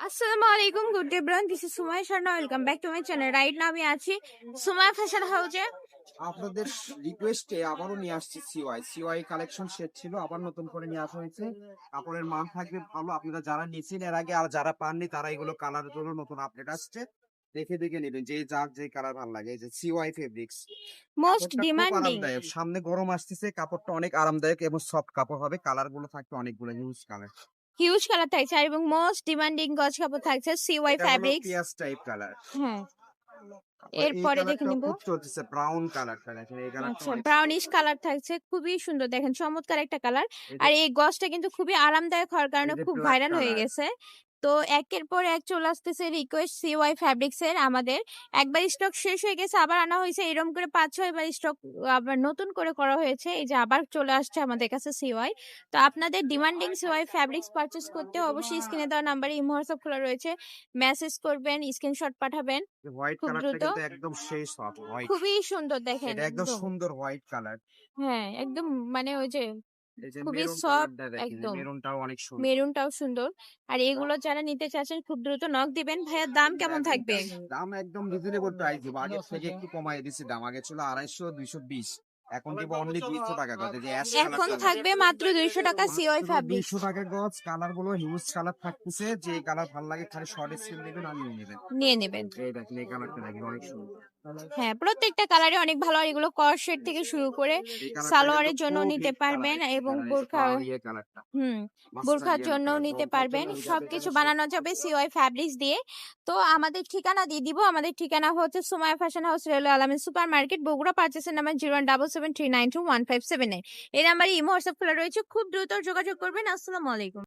আসসালামু আলাইকুম good day bran this is Sumaiya Sharma welcome back to my channel right now আমি আছি Sumaiya fashion হাউজে আপনাদের রিকোয়েস্টে আবারও নিয়ে আসছি সিওয়াই সিওয়াই কালেকশন সেট ছিল আবার নতুন করে নিয়ে আসা হয়েছে। কাপড়ের মান থাকবে ভালো। আপনারা যারা নিয়েছেন এর আগে আর যারা পাননি তারা এগুলো কালারের জন্য নতুন আপডেট আসছে। দেখে দেখে নেবেন যে যার যে কালার ভালো লাগে। যে সিওয়াই ফেব্রিক্স মোস্ট ডিমান্ডিং সামনে গরম আসতেছে কাপড়টা অনেক আরামদায়ক এবং সফট কাপড় হবে। কালারগুলো থাকবে অনেকগুলো হিউজ কালার হিউজ কালার থাকছে আর এবং মোস্ট ডিমান্ডিং গজ কাপড় থাকছে সিওয়াই ফ্যাব্রিক্স পিয়াস টাইপ কালার হ্যাঁ। এরপরে দেখে নিব। চলতেছে ব্রাউন কালার দেখেন এই কালারটা আচ্ছা ব্রাউনিশ কালার থাকছে খুবই সুন্দর দেখেন চমৎকার একটা কালার আর এই গজটা কিন্তু খুবই আরামদায়ক হওয়ার কারণে খুব ভাইরাল হয়ে গেছে। তো একের পর এক চলে আসতেছে রিকোয়েস্ট সিওয়াই ফ্যাব্রিক্স এর আমাদের। একবার স্টক শেষ হয়ে গেছে আবার আনা হয়েছে। এরকম করে পাঁচ ছয় বার স্টক আবার নতুন করে করা হয়েছে। এই যে আবার চলে আসছে আমাদের কাছে সিওয়াই তো আপনাদের ডিমান্ডিং সিওয়াই ফ্যাব্রিক্স পারচেস করতে অবশ্যই স্ক্রিনে দেওয়া নাম্বারে ইমো হোয়াটসঅ্যাপ খোলা রয়েছে। মেসেজ করবেন স্ক্রিনশট পাঠাবেন। খুব দ্রুত। একদম সেই সফট হোয়াইট খুবই সুন্দর দেখেন একদম। সুন্দর হোয়াইট কালার হ্যাঁ একদম মানে ওই যে খুবই মেরুন soft একদম। মেরুনটাও সুন্দর। আর এগুলো যারা নিতে চাচ্ছেন খুব দ্রুত নক দিবেন। ভাইয়ার দাম কেমন থাকবে? দাম একদম রিজনেবল প্রাইস দিব। আগে থেকে একটু কমাই দিছি দাম। আগে ছিল আড়াইশো দুইশো বিশ। এখন দিব অনলি দুইশো টাকা গজ। যে এখন থাকবে মাত্র দুইশো টাকা সিওয়াই ফ্যাব্রিক দুইশো টাকা গজ। কালারগুলো হিউজ কালার থাকতেছে। যে কালার ভালো লাগে খালি শর্ট স্ক্রিন নেবেন আর নিয়ে নেবেন। নিয়ে নেবেন। এই দেখেন এই কালারটা দেখেন অনেক সুন্দর। হ্যাঁ প্রত্যেকটা কালারে অনেক ভালো আর এগুলো কর সেট থেকে শুরু করে সালোয়ারের জন্য নিতে পারবেন এবং বোরখা ইয়ে কালারটা। হুম বোরখার জন্য নিতে পারবেন। সবকিছু বানানো যাবে সিওয়াই ফ্যাব্রিক্স দিয়ে। তো আমাদের ঠিকানা দিয়ে দিব। আমাদের ঠিকানা হচ্ছে Sumaya fashion house railway Alamin super market Bogura পার্চেসের number zero one double seven three nine two one five seven nine এই নাম্বারে ইমো হোয়াটসঅ্যাপ খোলা রয়েছে। খুব দ্রুত যোগাযোগ করবেন। আসসালামু আলাইকুম।